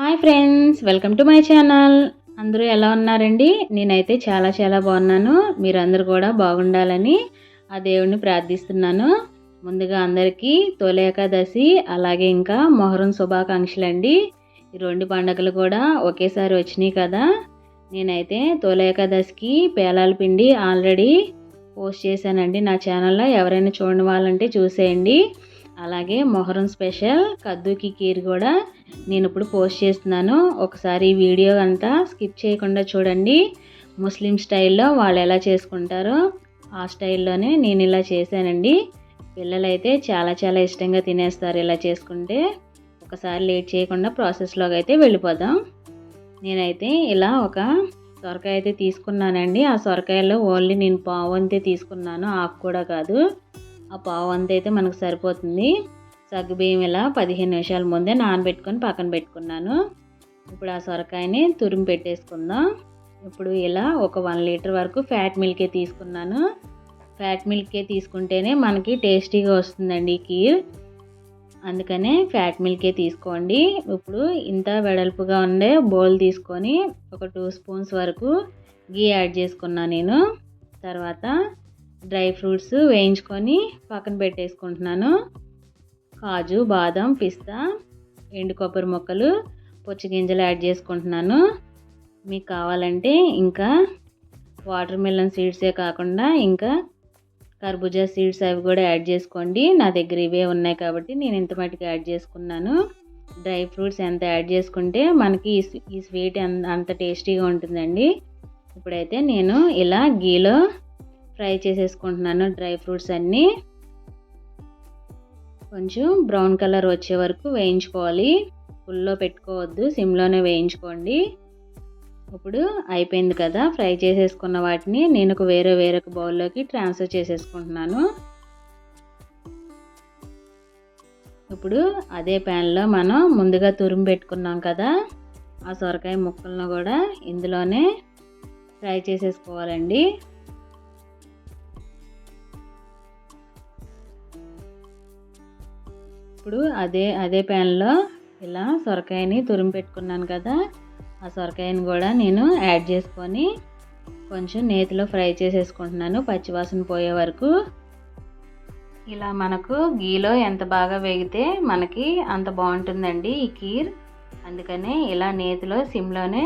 Hi friends welcome to my channel. అందరూ ఎలా ఉన్నారండి? నేనైతే చాలా చాలా బాగున్నాను. మీరందరూ కూడా బాగుండాలని ఆ దేవుడిని ప్రార్థిస్తున్నాను. ముందుగా అందరికీ తొలి ఏకాదశి అలాగే ఇంకా మొహరం శుభాకాంక్షలు అండి. ఈ రెండు పండుగలు కూడా ఒకేసారి వచ్చినాయి కదా. నేనైతే తొలి ఏకాదశికి పేలాల పిండి ఆల్రెడీ పోస్ట్ చేశానండి నా ఛానల్లో. ఎవరైనా చూడని వాళ్ళంటే చూసేయండి. అలాగే మొహరం స్పెషల్ కద్దుకి కీర్ కూడా నేను ఇప్పుడు పోస్ట్ చేస్తున్నాను. ఒకసారి ఈ వీడియో అంతా స్కిప్ చేయకుండా చూడండి. ముస్లిం స్టైల్లో వాళ్ళు ఎలా చేసుకుంటారో ఆ స్టైల్లోనే నేను ఇలా చేశానండి. పిల్లలైతే చాలా చాలా ఇష్టంగా తినేస్తారు ఇలా చేసుకుంటే. ఒకసారి లేట్ చేయకుండా ప్రాసెస్లోకి అయితే వెళ్ళిపోదాం. నేనైతే ఇలా ఒక సొరకాయ అయితే తీసుకున్నానండి. ఆ సొరకాయలో ఓన్లీ నేను పావు అంతే తీసుకున్నాను. ఆకు కూడా కాదు. ఆ పావు అంత అయితే మనకు సరిపోతుంది. సగ్గుబియ్యం ఇలా పదిహేను నిమిషాల ముందే నానబెట్టుకొని పక్కన పెట్టుకున్నాను. ఇప్పుడు ఆ సొరకాయని తురిమి పెట్టేసుకుందాం. ఇప్పుడు ఇలా ఒక వన్ లీటర్ వరకు ఫ్యాట్ మిల్కే తీసుకున్నాను. ఫ్యాట్ మిల్కే తీసుకుంటేనే మనకి టేస్టీగా వస్తుందండి కీర్. అందుకనే ఫ్యాట్ మిల్కే తీసుకోండి. ఇప్పుడు ఇంత వెడల్పుగా ఉండే బౌల్ తీసుకొని ఒక టూ స్పూన్స్ వరకు గీ యాడ్ చేసుకున్నాను నేను. తర్వాత డ్రై ఫ్రూట్స్ వేయించుకొని పక్కన పెట్టేసుకుంటున్నాను. కాజు బాదం పిస్తా ఎండు కొబ్బరి ముక్కలు పొచ్చి గింజలు యాడ్ చేసుకుంటున్నాను. మీకు కావాలంటే ఇంకా వాటర్ మిలన్ సీడ్సే కాకుండా ఇంకా కర్బూజా సీడ్స్ అవి కూడా యాడ్ చేసుకోండి. నా దగ్గర ఇవే ఉన్నాయి కాబట్టి నేను ఇంత మటుకు యాడ్ చేసుకున్నాను. డ్రై ఫ్రూట్స్ ఎంత యాడ్ చేసుకుంటే మనకి ఈ స్వీట్ అంత టేస్టీగా ఉంటుందండి. ఇప్పుడైతే నేను ఇలా గీలో ఫ్రై చేసేసుకుంటున్నాను డ్రై ఫ్రూట్స్ అన్నీ. కొంచెం బ్రౌన్ కలర్ వచ్చే వరకు వేయించుకోవాలి. ఫుల్లో పెట్టుకోవద్దు సిమ్లోనే వేయించుకోండి. ఇప్పుడు అయిపోయింది కదా ఫ్రై చేసేసుకున్న వాటిని నేను ఒక వేరే వేరొక బౌల్లోకి ట్రాన్స్ఫర్ చేసేసుకుంటున్నాను. ఇప్పుడు అదే ప్యాన్లో మనం ముందుగా తురుము పెట్టుకున్నాం కదా ఆ సొరకాయ ముక్కలను కూడా ఇందులోనే ఫ్రై చేసేసుకోవాలండి. ఇప్పుడు అదే అదే ప్యాన్లో ఇలా సొరకాయని తురిమి పెట్టుకున్నాను కదా ఆ సొరకాయని కూడా నేను యాడ్ చేసుకొని కొంచెం నేతిలో ఫ్రై చేసేసుకుంటున్నాను పచ్చివాసన పోయే వరకు. ఇలా మనకు గీలో ఎంత బాగా వేగితే మనకి అంత బాగుంటుందండి ఈ కీర్. అందుకనే ఇలా నేతిలో సిమ్లోనే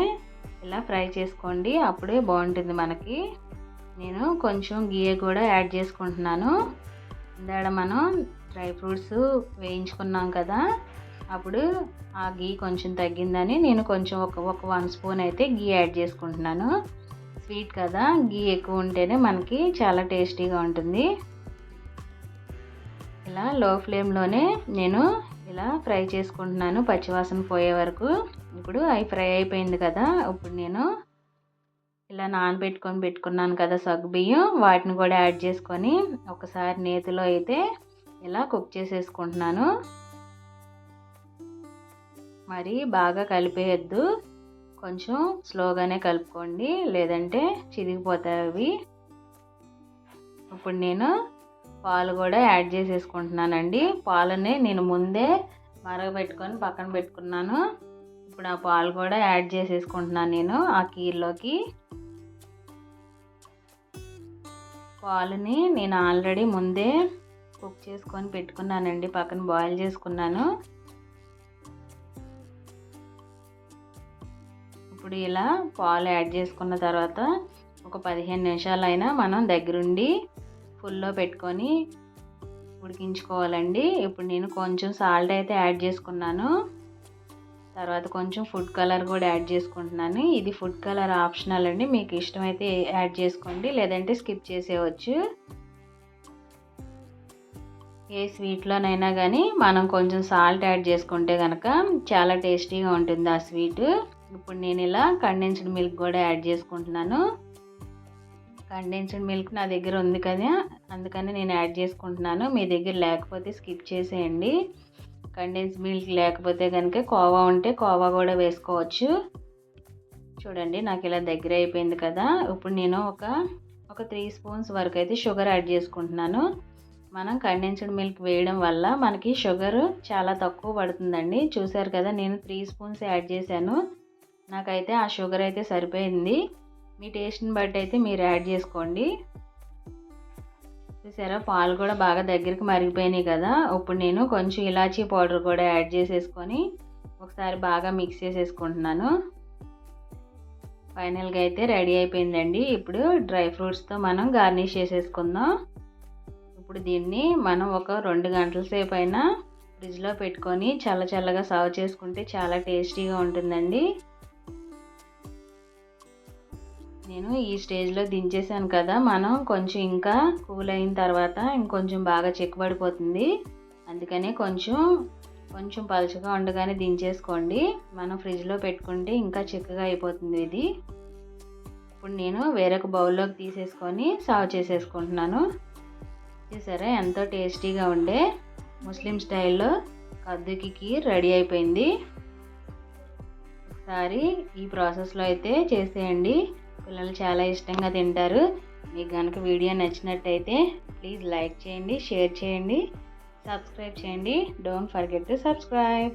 ఇలా ఫ్రై చేసుకోండి అప్పుడే బాగుంటుంది మనకి. నేను కొంచెం గీయ కూడా యాడ్ చేసుకుంటున్నాను. ఇందాడ మనం డ్రై ఫ్రూట్స్ వేయించుకున్నాం కదా అప్పుడు ఆ గీ కొంచెం తగ్గిందని నేను కొంచెం ఒక ఒక వన్ స్పూన్ అయితే గీ యాడ్ చేసుకుంటున్నాను. స్వీట్ కదా గీ ఎక్కువ ఉంటేనే మనకి చాలా టేస్టీగా ఉంటుంది. ఇలా లో ఫ్లేమ్లోనే నేను ఇలా ఫ్రై చేసుకుంటున్నాను పచ్చివాసన పోయే వరకు. ఇప్పుడు అవి ఫ్రై అయిపోయింది కదా ఇప్పుడు నేను ఇలా నానబెట్టుకొని పెట్టుకున్నాను కదా సగ్గు బియ్యం వాటిని కూడా యాడ్ చేసుకొని ఒకసారి నేతిలో అయితే ఇలా కుక్ చేసేసుకుంటున్నాను. మరి బాగా కలిపేయద్దు. కొంచెం స్లోగానే కలుపుకోండి. లేదంటే చిరిగిపోతాయి అవి. ఇప్పుడు నేను పాలు కూడా యాడ్ చేసేసుకుంటున్నానండి. పాలని నేను ముందే మరగబెట్టుకొని పక్కన పెట్టుకున్నాను. ఇప్పుడు ఆ పాలు కూడా యాడ్ చేసేసుకుంటున్నాను నేను ఆ కీర్లోకి. పాలుని నేను ఆల్రెడీ ముందే కుక్ చేసుకొని పెట్టుకున్నానండి. పక్కన బాయిల్ చేసుకున్నాను. ఇప్పుడు ఇలా పాలు యాడ్ చేసుకున్న తర్వాత ఒక పదిహేను నిమిషాలైనా మనం దగ్గరుండి ఫుల్లో పెట్టుకొని ఉడికించుకోవాలండి. ఇప్పుడు నేను కొంచెం సాల్ట్ అయితే యాడ్ చేసుకున్నాను. తర్వాత కొంచెం ఫుడ్ కలర్ కూడా యాడ్ చేసుకుంటున్నాను. ఇది ఫుడ్ కలర్ ఆప్షనల్ అండి. మీకు ఇష్టమైతే యాడ్ చేసుకోండి. లేదంటే స్కిప్ చేసేయవచ్చు ఏ స్వీట్లోనైనా కానీ మనం కొంచెం సాల్ట్ యాడ్ చేసుకుంటే కనుక చాలా టేస్టీగా ఉంటుంది ఆ స్వీట్. ఇప్పుడు నేను ఇలా కండెన్స్డ్ మిల్క్ కూడా యాడ్ చేసుకుంటున్నాను. కండెన్స్డ్ మిల్క్ నా దగ్గర ఉంది కదా అందుకని నేను యాడ్ చేసుకుంటున్నాను. మీ దగ్గర లేకపోతే స్కిప్ చేసేయండి. కండెన్స్ మిల్క్ లేకపోతే కనుక కోవా ఉంటే కోవా కూడా వేసుకోవచ్చు. చూడండి నాకు ఇలా దగ్గర అయిపోయింది కదా. ఇప్పుడు నేను ఒక ఒక త్రీ స్పూన్స్ వరకు అయితే షుగర్ యాడ్ చేసుకుంటున్నాను. మనం కండెన్స్డ్ మిల్క్ వేయడం వల్ల మనకి షుగర్ చాలా తక్కువ పడుతుందండి. చూసారు కదా నేను త్రీ స్పూన్స్ యాడ్ చేశాను. నాకైతే ఆ షుగర్ అయితే సరిపోయింది. మీ టేస్ట్ని బట్టి అయితే మీరు యాడ్ చేసుకోండి. చూసారా పాలు కూడా బాగా దగ్గరికి మరిగిపోయినాయి కదా. ఇప్పుడు నేను కొంచెం ఇలాచీ పౌడర్ కూడా యాడ్ చేసేసుకొని ఒకసారి బాగా మిక్స్ చేసేసుకుంటున్నాను. ఫైనల్గా అయితే రెడీ అయిపోయిందండి. ఇప్పుడు డ్రై ఫ్రూట్స్తో మనం గార్నిష్ చేసేసుకుందాం. ఇప్పుడు దీన్ని మనం ఒక రెండు గంటల సేపు అయినా ఫ్రిడ్జ్లో పెట్టుకొని చల్ల చల్లగా సర్వ్ చేసుకుంటే చాలా టేస్టీగా ఉంటుందండి. నేను ఈ స్టేజ్లో దించేసాను కదా మనం కొంచెం ఇంకా కూల్ అయిన తర్వాత ఇంకొంచెం బాగా చెక్కబడిపోతుంది. అందుకనే కొంచెం కొంచెం పలుచగా ఉండగానే దించేసుకోండి. మనం ఫ్రిడ్జ్లో పెట్టుకుంటే ఇంకా చిక్కగా అయిపోతుంది ఇది. ఇప్పుడు నేను వేరొక బౌల్లోకి తీసేసుకొని సర్వ్ చేసేసుకుంటున్నాను. చూసారా ఎంతో టేస్టీగా ఉండే ముస్లిం స్టైల్లో కద్దుకి కీర్ రెడీ అయిపోయింది. ఒకసారి ఈ ప్రాసెస్లో అయితే చేసేయండి. పిల్లలు చాలా ఇష్టంగా తింటారు. మీకు కనుక వీడియో నచ్చినట్టయితే ప్లీజ్ లైక్ చేయండి షేర్ చేయండి సబ్స్క్రైబ్ చేయండి. Don't forget to subscribe.